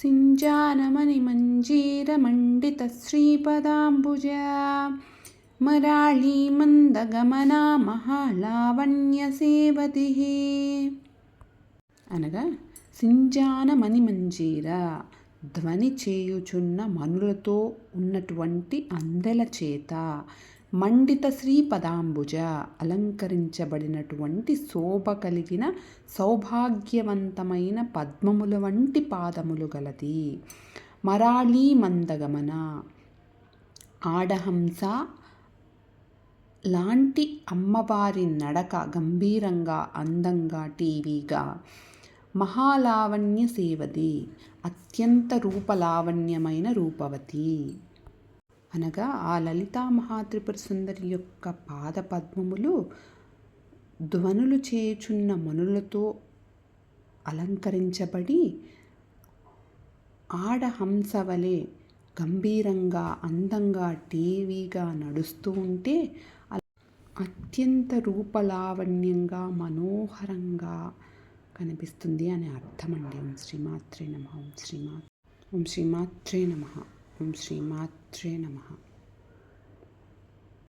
सिञ्जानमणिमञ्जीरमण्डितश्रीपदाम्बुजा मराळी मन्दगमना మహాలావణ్యసేవతిः అనగా సింజాన మణిమంజీర ధ్వని చేయుచున్న మనులతో ఉన్నటువంటి అందెల చేత మండిత శ్రీపదాంబుజ అలంకరించబడినటువంటి శోభ కలిగిన సౌభాగ్యవంతమైన పద్మముల వంటి పాదములు గలది. మరాళీ మందగమన ఆడహంస లాంటి అమ్మవారి నడక గంభీరంగా అందంగా టీవీగా మహాలావణ్య సేవది. అత్యంత రూపలావణ్యమైన రూపవతి. అనగా ఆ లలితా మహాత్రిపుర సుందరి యొక్క పాద పద్మములు ధ్వనులు చేయుచున్న మనులతో అలంకరించబడి ఆడహంస వలె గంభీరంగా అందంగా టీవీగా నడుస్తూ ఉంటే అత్యంత రూపలావణ్యంగా మనోహరంగా కనిపిస్తుంది అనే అర్థం అండి ఓం శ్రీమాత్రే నమ. ఓం శ్రీమా ఓం శ్రీమాత్రే నమ. ఓం శ్రీమాత్రే నమ